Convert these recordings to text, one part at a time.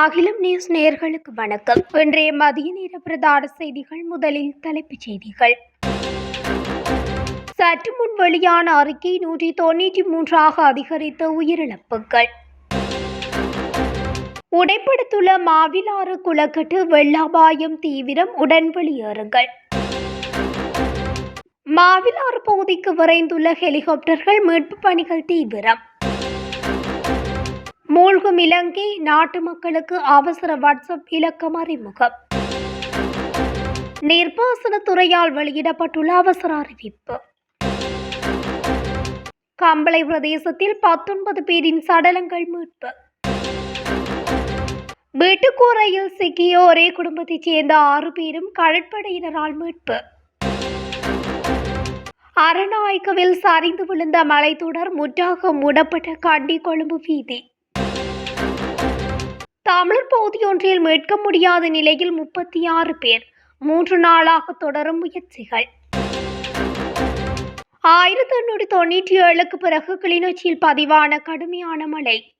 அகிலம் நியூஸ் நேயர்களுக்கு வணக்கம். இன்றைய மதிய நேர பிரதான செய்திகள் முதலில் தலைப்புச் செய்திகள். சற்று முன் வெளியான அறிக்கை நூற்றி தொண்ணூற்றி மூன்றாக அதிகரித்த உயிரிழப்புகள். உடைப்படுத்துள்ள மாவிலாறு குளக்கட்டு வெள்ளாபாயம் தீவிரம் உடன் வெளியேறுங்கள். மாவிலாறு பகுதிக்கு விரைந்துள்ள ஹெலிகாப்டர்கள் மீட்பு பணிகள் தீவிரம். மூழ்கும் இலங்கை நாட்டு மக்களுக்கு அவசர வாட்ஸ்அப் இலக்கம் அறிமுகம். நீர்ப்பாசனத்துறையால் வெளியிடப்பட்டுள்ள அவசர அறிவிப்பு. கம்பளை பிரதேசத்தில் பத்தொன்பது பேரின் சடலங்கள் மீட்பு. வீட்டுக்கூரையில் சிக்கிய ஒரே குடும்பத்தைச் சேர்ந்த ஆறு பேரும் கடற்படையினரால் மீட்பு. அரநாயக்கவில் சரிந்து விழுந்த மலைத்தொடர் முற்றாக மூடப்பட்ட கண்டி கொழும்பு வீதி. தமிழர் பகுதியொன்றில் மீட்க முடியாத நிலையில் முப்பத்தி ஆறு பேர் மூன்று நாளாக தொடரும் முயற்சிகள். ஆயிரத்தி எண்ணூற்றி தொண்ணூற்றி ஏழுக்கு பிறகு கிளிநொச்சியில் பதிவான கடுமையான மழை.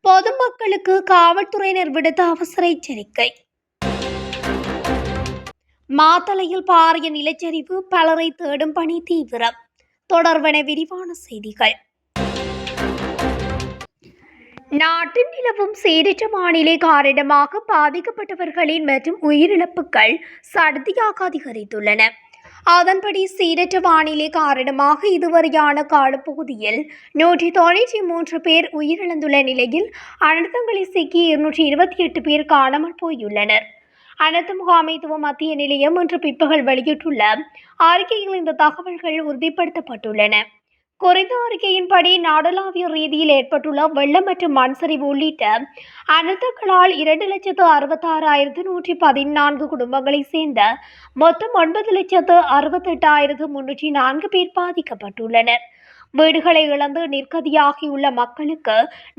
பொதுமக்களுக்கு காவல்துறையினர் விடுத்த அவசர எச்சரிக்கை. மாத்தளையில் பாரிய நிலச்சரிவு பலரை தேடும் பணி தீவிரம். தொடர்வன விரிவான செய்திகள். நாட்டின் நிலவும் சீரற்ற வானிலை காரணமாக பாதிக்கப்பட்டவர்களின் மற்றும் உயிரிழப்புகள் சடுதியாக அதிகரித்துள்ளன. அதன்படி சீரற்ற வானிலை காரணமாக இதுவரையான காலப்பகுதியில் நூற்றி தொண்ணூற்றி மூன்று பேர் உயிரிழந்துள்ள நிலையில் அனர்த்தங்களில் சிக்கி இருநூற்றி இருபத்தி எட்டு பேர் காணாமல் போயுள்ளனர். அனர்த்த முகாமைத்துவ மத்திய நிலையம் இன்று பிற்பகல் வெளியிட்டுள்ள அறிக்கையில் இந்த தகவல்கள் உறுதிப்படுத்தப்பட்டுள்ளன. குறித்த அறிக்கையின்படி நாடளாவிய ரீதியில் ஏற்பட்டுள்ள வெள்ளம் மற்றும் மண்சரிவு உள்ளிட்ட அனர்த்தங்களால் இரண்டு லட்சத்து அறுபத்தாறாயிரத்து நூற்றி பதினான்கு குடும்பங்களைச் சேர்ந்த மொத்தம் ஒன்பது லட்சத்து அறுபத்தெட்டாயிரத்து முன்னூற்றி நான்கு பேர் பாதிக்கப்பட்டுள்ளனர். வீடுகளை இழந்து நிர்கதியாகியுள்ள மக்களுக்கு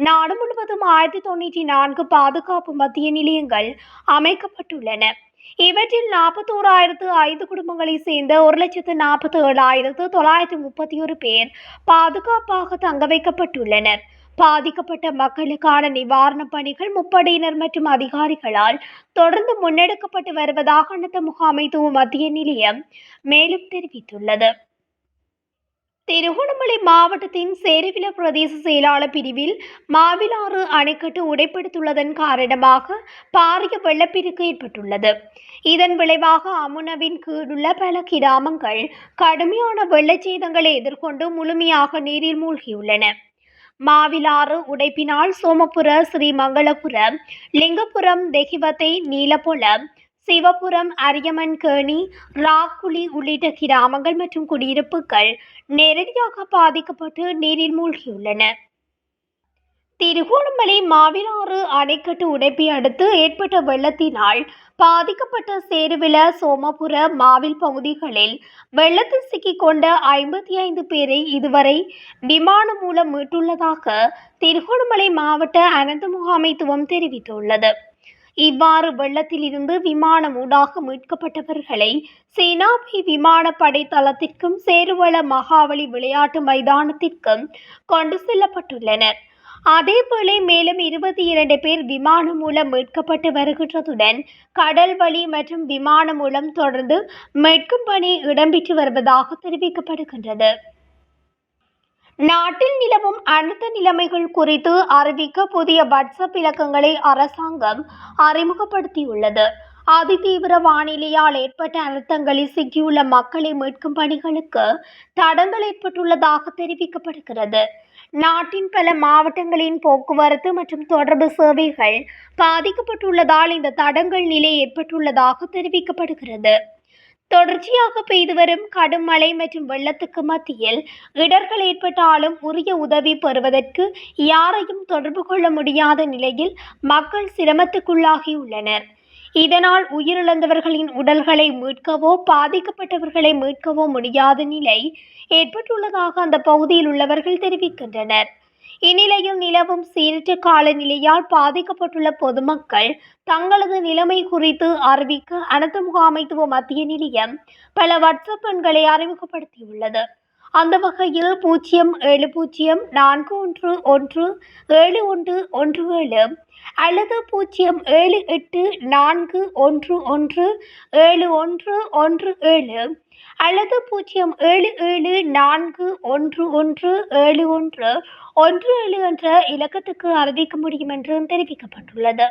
நாடு முழுவதும் ஆயிரத்தி தொண்ணூற்றி நான்கு பாதுகாப்பு மத்திய நிலையங்கள் அமைக்கப்பட்டுள்ளன. இவற்றில் நாற்பத்தோராயிரத்து ஐந்து குடும்பங்களை சேர்ந்த ஒரு லட்சத்து நாற்பத்தி ஏழாயிரத்து தொள்ளாயிரத்து முப்பத்தி ஒரு பேர் பாதுகாப்பாக தங்க வைக்கப்பட்டுள்ளனர். பாதிக்கப்பட்ட மக்களுக்கான நிவாரணப் பணிகள் முப்படையினர் மற்றும் அதிகாரிகளால் தொடர்ந்து முன்னெடுக்கப்பட்டு வருவதாக அனர்த்த முகாமைத்துவ மத்திய நிலையம் மேலும் தெரிவித்துள்ளது. திருகோணமலை மாவட்டத்தின் சேருவில பிரதேச செயலாளர் பிரிவில் மாவிலாறு அணைக்கட்டு உடைப்படுத்துள்ளதன் காரணமாக பாரிய வெள்ளப்பெருக்கு ஏற்பட்டுள்ளது. இதன் விளைவாக அமுனவின் கீழுள்ள பல கிராமங்கள் கடுமையான வெள்ளச்சேதங்களை எதிர்கொண்டு முழுமையாக நீரில் மூழ்கியுள்ளன. மாவிலாறு உடைப்பினால் சோமபுர ஸ்ரீமங்களபுரம் லிங்கபுரம் தெஹிவத்தை நீலபுலம் சிவபுரம் அரியமன் கேணி ராக்குழி உள்ளிட்ட கிராமங்கள் மற்றும் குடியிருப்புகள் நேரடியாக பாதிக்கப்பட்டு நீரில் மூழ்கியுள்ளன. திருகோணமலை மாவிலாறு அணைக்கட்டு உடைப்பை அடுத்து ஏற்பட்ட வெள்ளத்தினால் பாதிக்கப்பட்ட சேருவில சோமபுர மாவில் பகுதிகளில் வெள்ளத்தில் சிக்கிக்கொண்ட ஐம்பத்தி ஐந்து பேரை இதுவரை விமானம் மூலம் மீட்டுள்ளதாக திருகோணமலை மாவட்ட அனந்த முகாமைத்துவம் தெரிவித்துள்ளது. இவ்வாறு வெள்ளத்தில் இருந்து விமானம் ஊடாக மீட்கப்பட்டவர்களை சேனாபி விமானப்படை தளத்திற்கும் சேருவள மகாவலி விளையாட்டு மைதானத்திற்கும் கொண்டு செல்லப்பட்டுள்ளனர். அதேவேளை மேலும் இருபத்தி இரண்டு பேர் விமானம் மூலம் மீட்கப்பட்டு வருகின்றதுடன் கடல் வழி மற்றும் விமானம் மூலம் தொடர்ந்து மீட்கும் பணி இடம்பெற்று வருவதாக தெரிவிக்கப்படுகின்றது. நாட்டில் நிலவும் அனைத்து நிலைமைகள் குறித்து அறிவிக்க புதிய வாட்ஸ்அப் இலக்கங்களை அரசாங்கம் அறிமுகப்படுத்தியுள்ளது. அதிதீவிர வானிலையால் ஏற்பட்ட அழுத்தங்களில் சிக்கியுள்ள மக்களை மீட்கும் பணிகளுக்கு தடங்கள் ஏற்பட்டுள்ளதாக தெரிவிக்கப்படுகிறது. நாட்டின் பல மாவட்டங்களின் போக்குவரத்து மற்றும் தொடர்பு சேவைகள் பாதிக்கப்பட்டுள்ளதால் இந்த தடங்கள் நிலை ஏற்பட்டுள்ளதாக தெரிவிக்கப்படுகிறது. தொடர்ச்சியாக பெய்து வரும் கடும் மழை மற்றும் வெள்ளத்துக்கு மத்தியில் இடர்கள் ஏற்பட்டாலும் உரிய உதவி பெறுவதற்கு யாரையும் தொடர்பு கொள்ள முடியாத நிலையில் மக்கள் சிரமத்துக்குள்ளாகியுள்ளனர். இதனால் உயிரிழந்தவர்களின் உடல்களை மீட்கவோ பாதிக்கப்பட்டவர்களை மீட்கவோ முடியாத நிலை ஏற்பட்டுள்ளதாக அந்த பகுதியில் உள்ளவர்கள் தெரிவிக்கின்றனர். இந்நிலையில் நிலவும் சீரற்ற காலநிலையால் பாதிக்கப்பட்டுள்ள பொதுமக்கள் தங்களது நிலைமை குறித்து அறிவிக்க அனைத்து முகாமைத்துவ மத்திய நிலையம் பல வாட்ஸ்அப் எண்களை அறிமுகப்படுத்தியுள்ளது. அந்த வகையில் பூஜ்ஜியம் ஏழு பூஜ்ஜியம் நான்கு ஒன்று ஒன்று ஏழு ஒன்று ஒன்று ஏழு அல்லது பூஜ்ஜியம் ஏழு எட்டு நான்கு ஒன்று ஒன்று ஏழு ஒன்று ஒன்று ஏழு அல்லது பூஜ்ஜியம் ஏழு ஏழு நான்கு ஒன்று ஒன்று ஏழு ஒன்று ஒன்று ஏழு என்ற இலக்கத்துக்கு அறிவிக்க முடியும் என்றும் தெரிவிக்கப்பட்டுள்ளது.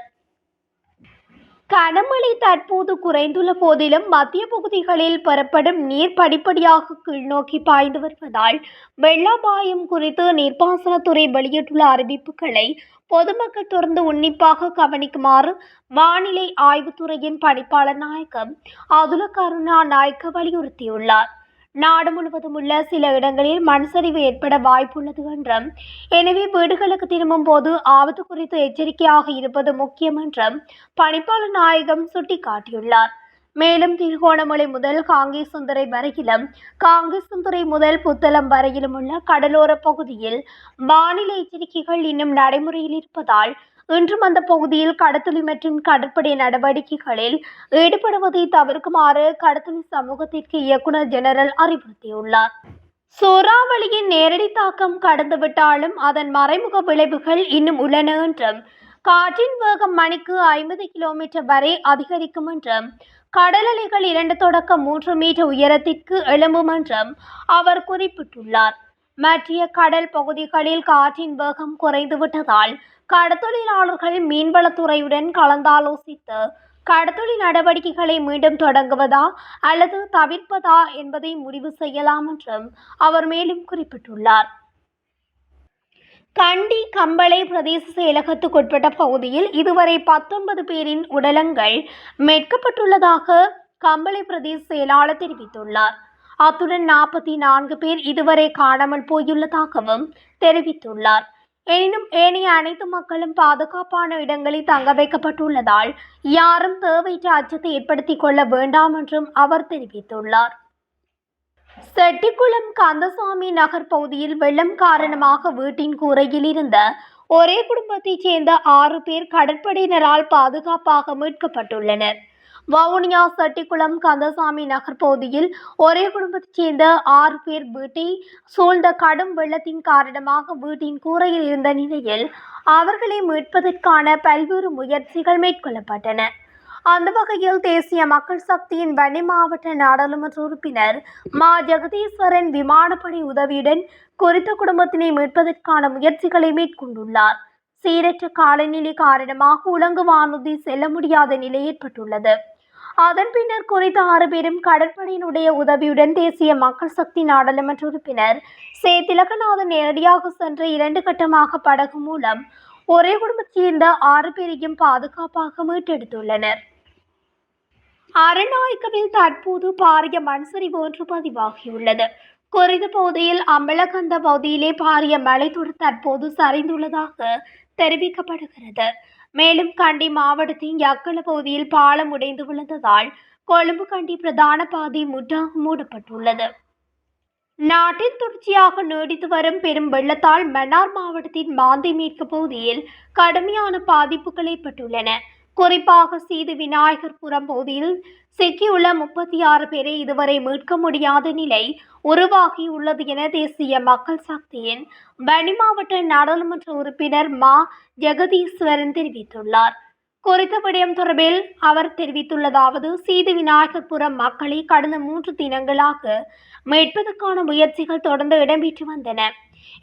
கனமழை தற்போது குறைந்துள்ள போதிலும் மத்திய பகுதிகளில் பெறப்படும் நீர் படிப்படியாக கீழ்நோக்கி பாய்ந்து வருவதால் வெள்ள அபாயம் குறித்து நீர்ப்பாசனத்துறை வெளியிட்டுள்ள அறிவிப்புகளை பொதுமக்கள் தொடர்ந்து உன்னிப்பாக கவனிக்குமாறு வானிலை ஆய்வுத்துறையின் பணிப்பாளர் நாயகம் அதுல கருணா நாயக்க வலியுறுத்தியுள்ளார். நாடு முழுவதும் உள்ள சில இடங்களில் மண் சரிவு ஏற்பட வாய்ப்புள்ளது என்றும் எனவே வீடுகளுக்கு திரும்பும் போது ஆபத்து குறித்து எச்சரிக்கையாக இருப்பது முக்கியம் என்றும் பணிப்பாளர் நாயகம் சுட்டிக்காட்டியுள்ளார். மேலும் திருகோணமலை முதல் காங்கேசுந்துறை வரையிலும் காங்கேசுந்துறை முதல் புத்தளம் வரையிலும் உள்ள கடலோர பகுதியில் வானிலை எச்சரிக்கைகள் இன்னும் நடைமுறையில் இருப்பதால் இன்றும் அந்த பகுதியில் கடத்தொழி மற்றும் கடற்படை நடவடிக்கைகளில் ஈடுபடுவதை தவிர்க்குமாறு கடத்தொழி சமூகத்திற்கு இயக்குனர் ஜெனரல் அறிவுறுத்தியுள்ளார். சூறாவளியின் நேரடி தாக்கம் கடந்துவிட்டாலும் அதன் மறைமுக விளைவுகள் இன்னும் உள்ளன என்றும் காற்றின் வேகம் மணிக்கு ஐம்பது கிலோமீட்டர் வரை அதிகரிக்கும் என்றும் கடலலைகள் இரண்டு தொடக்கம் மூன்று மீட்டர் உயரத்திற்கு எழும்பும் என்றும் அவர் குறிப்பிட்டுள்ளார். மற்றிய கடல் பகுதிகளில் காற்றின் வேகம் குறைந்துவிட்டதால் கடத்தொழிலாளர்கள் மீன்வளத்துறையுடன் கலந்தாலோசித்து கடத்தொழில் நடவடிக்கைகளை மீண்டும் தொடங்குவதா அல்லது தவிர்ப்பதா என்பதை முடிவு செய்யலாம் என்றும் அவர் மேலும் குறிப்பிட்டுள்ளார். கண்டி கம்பளை பிரதேச செயலகத்துக்குட்பட்ட பகுதியில் இதுவரை பத்தொன்பது பேரின் உடலங்கள் மீட்கப்பட்டுள்ளதாக கம்பளை பிரதேச செயலாளர் தெரிவித்துள்ளார். அத்துடன் நாற்பத்தி நான்கு பேர் இதுவரை காணாமல் போயுள்ளதாகவும் தெரிவித்துள்ளார். எனினும் ஏனைய அனைத்து மக்களும் பாதுகாப்பான இடங்களில் தங்க வைக்கப்பட்டுள்ளதால் யாரும் தேவையற்ற அச்சத்தை ஏற்படுத்திக் கொள்ள வேண்டாம் என்றும் அவர் தெரிவித்துள்ளார். செட்டிக்குளம் கந்தசாமி நகர் பகுதியில் வெள்ளம் காரணமாக வீட்டின் கூரையில் இருந்த ஒரே குடும்பத்தைச் சேர்ந்த ஆறு பேர் கடற்படையினரால் பாதுகாப்பாக மீட்கப்பட்டுள்ளனர். வவுனியா செட்டிக்குளம் கந்தசாமி நகர் பகுதியில் ஒரே குடும்பத்தைச் சேர்ந்த ஆறு பேர் வீட்டை சூழ்ந்த கடும் வெள்ளத்தின் காரணமாக வீட்டின் கூரையில் இருந்த நிலையில் அவர்களை மீட்பதற்கான பல்வேறு முயற்சிகள் மேற்கொள்ளப்பட்டன. அந்த வகையில் தேசிய மக்கள் சக்தியின் வன்னி மாவட்ட நாடாளுமன்ற உறுப்பினர் மா. ஜெகதீஸ்வரன் விமானப்படை உதவியுடன் குறித்த குடும்பத்தினை மீட்பதற்கான முயற்சிகளை மேற்கொண்டுள்ளார். சீரற்ற காலநிலை காரணமாக உலங்கு வானூர்தி செல்ல முடியாத நிலை ஏற்பட்டுள்ளது. அதன் பின்னர் குறித்த ஆறு பேரும் கடற்படையினுடைய உதவியுடன் தேசிய மக்கள் சக்தி நாடாளுமன்ற உறுப்பினர் சே. திலகநாதன் நேரடியாக சென்று இரண்டு கட்டமாக படகு மூலம் ஒரே குடும்பத்தைச் சேர்ந்த ஆறு பேரையும் பாதுகாப்பாக மீட்டெடுத்துள்ளனர். அரநாயக்கவில் தற்போது பாரிய மண் ஒன்று பதிவாகியுள்ளது. குறித்த பகுதியில் அம்பலகந்த பகுதியிலே பாரிய மலைத்தொடர் தற்போது சரிந்துள்ளதாக தெரிவிக்கப்படுகிறது. மேலும் கண்டி மாவட்டத்தின் யக்கள பகுதியில் பாலம் உடைந்து விழுந்ததால் கொழும்பு கண்டி பிரதான பாதை முற்றாக மூடப்பட்டுள்ளது. நாட்டின் தொடர்ச்சியாக நீடித்து வரும் பெரும் வெள்ளத்தால் மன்னார் மாவட்டத்தின் மாந்தை மேற்கு பகுதியில் கடுமையான பாதிப்புகள் ஏற்பட்டுள்ளன. குறிப்பாக சீது விநாயகர்புரம் பகுதியில் சிக்கியுள்ள முப்பத்தி ஆறு பேரை இதுவரை மீட்க முடியாத நிலை உருவாகியுள்ளது என தேசிய மக்கள் சக்தியின் வன்னி மாவட்ட நாடாளுமன்ற உறுப்பினர் மா. ஜெகதீஸ்வரன் தெரிவித்துள்ளார். குறித்த விடயம் தொடர்பில் அவர் தெரிவித்துள்ளதாவது சீது விநாயகர்புரம் மக்களை கடந்த மூன்று தினங்களாக மீட்பதற்கான முயற்சிகள் தொடர்ந்து இடம்பெற்று வந்தன.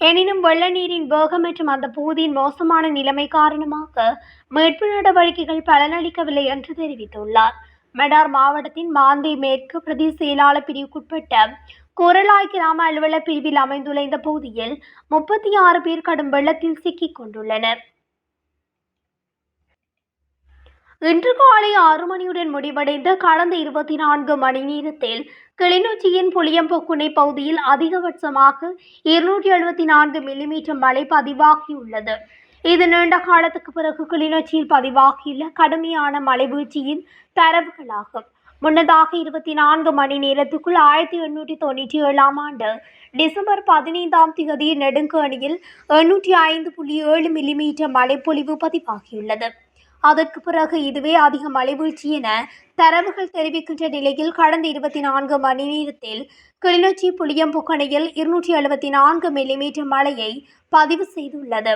எனினும் வெள்ள நீரின் வேகம் மற்றும் அந்த பகுதியின் மோசமான நிலைமை காரணமாக மீட்பு நடவடிக்கைகள் பலனளிக்கவில்லை என்று தெரிவித்துள்ளார். மெடார் மாவட்டத்தின் மாந்தை மேற்கு பிரதி செயலாளர் பிரிவுக்குட்பட்ட குரலாய் கிராம அலுவலர் பிரிவில் அமைந்துள்ள இந்த பகுதியில் முப்பத்தி ஆறு பேர் கடும் வெள்ளத்தில் சிக்கிக் கொண்டுள்ளனர். இன்று காலை ஆறு மணியுடன் முடிவடைந்த கடந்த இருபத்தி நான்கு மணி நேரத்தில் கிளிநொச்சியின் புளியம்பொக்குனை பகுதியில் அதிகபட்சமாக இருநூற்றி எழுபத்தி நான்கு மில்லிமீட்டர் மழை பதிவாகியுள்ளது. இது நீண்ட காலத்துக்கு பிறகு கிளிநொச்சியில் பதிவாகியுள்ள கடுமையான மழை வீழ்ச்சியின் தரவுகளாகும். முன்னதாக இருபத்தி நான்கு மணி நேரத்துக்குள் ஆயிரத்தி எண்ணூற்றி தொண்ணூற்றி ஏழாம் ஆண்டு டிசம்பர் பதினைந்தாம் தேதி நெடுங்கணியில் எண்ணூற்றி ஐந்து புள்ளி ஏழு மில்லிமீட்டர் மழைப்பொழிவு பதிவாகியுள்ளது. அதற்கு பிறகு இதுவே அதிக மலைவீழ்ச்சி என தரவுகள் தெரிவிக்கின்ற நிலையில் கடந்த இருபத்தி நான்கு மணி நேரத்தில் கிளிநொச்சி புளியம்புக்கணையில் இருநூற்றி எழுபத்தி நான்கு மில்லிமீட்டர் மழையை பதிவு செய்துள்ளது.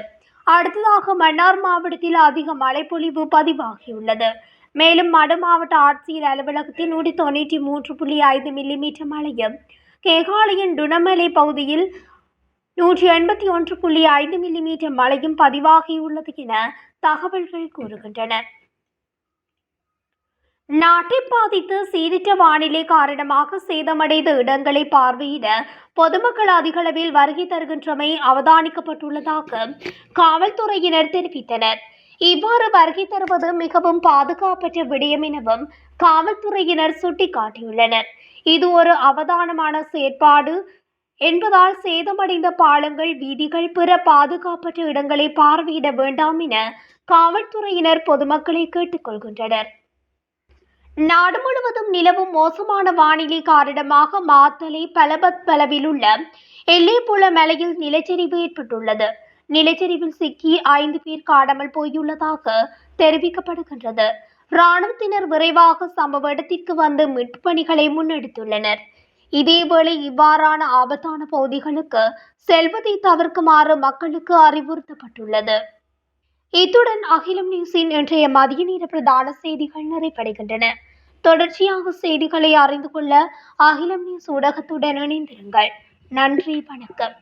அடுத்ததாக மன்னார் மாவட்டத்தில் அதிக மழைப்பொழிவு பதிவாகியுள்ளது. மேலும் மடு மாவட்ட ஆட்சியர் அலுவலகத்தில் நூற்றி தொண்ணூற்றி மூன்று புள்ளி ஐந்து மில்லிமீட்டர் மழையும் கேகாலையின் டுனமலை பகுதியில் நூற்றி எண்பத்தி ஒன்று புள்ளி ஐந்து மில்லிமீட்டர் மழையும் பதிவாகியுள்ளது என தகவல்கள் கூறுகின்றன. நாட்டை பாதித்து சீரிட்ட வானிலை காரணமாக சேதமடைந்த இடங்களை பார்வையிட பொதுமக்கள் அதிகளவில் வருகை தருகின்றமை அவதானிக்கப்பட்டுள்ளதாக காவல்துறையினர் தெரிவித்தனர். இவ்வாறு வருகை தருவது மிகவும் பாதுகாப்பற்ற விடயம் எனவும் காவல்துறையினர் சுட்டிக்காட்டியுள்ளனர். இது ஒரு அவதானமான செயற்பாடு. என்பதால் சேதமடைந்த பாலங்கள் வீதிகள் பிற பாதுகாப்பற்ற இடங்களை பார்வையிட வேண்டாம் என காவல்துறையினர் பொதுமக்களை கேட்டுக்கொள்கின்றனர் நாடு முழுவதும் நிலவும் மோசமான வானிலை காரணமாக மாத்தலை பலபத் பலவில் உள்ள எல்லைப்புல மலையில் நிலச்சரிவு ஏற்பட்டுள்ளது. நிலச்சரிவில் சிக்கி ஐந்து பேர் காணாமல் போயுள்ளதாக தெரிவிக்கப்படுகின்றது. இராணுவத்தினர் விரைவாக சம்பவ இடத்திற்கு வந்து மீட்பு பணிகளை முன்னெடுத்துள்ளனர். இதேவேளை இவ்வாறான ஆபத்தான பகுதிகளுக்கு செல்வதை தவிர்க்குமாறு மக்களுக்கு அறிவுறுத்தப்பட்டுள்ளது. இத்துடன் அகிலம் நியூஸின் இன்றைய மதிய நேர பிரதான செய்திகள் நிறைவடைகின்றன. தொடர்ச்சியாக செய்திகளை அறிந்து கொள்ள அகிலம் நியூஸ் ஊடகத்துடன் இணைந்திருங்கள். நன்றி வணக்கம்.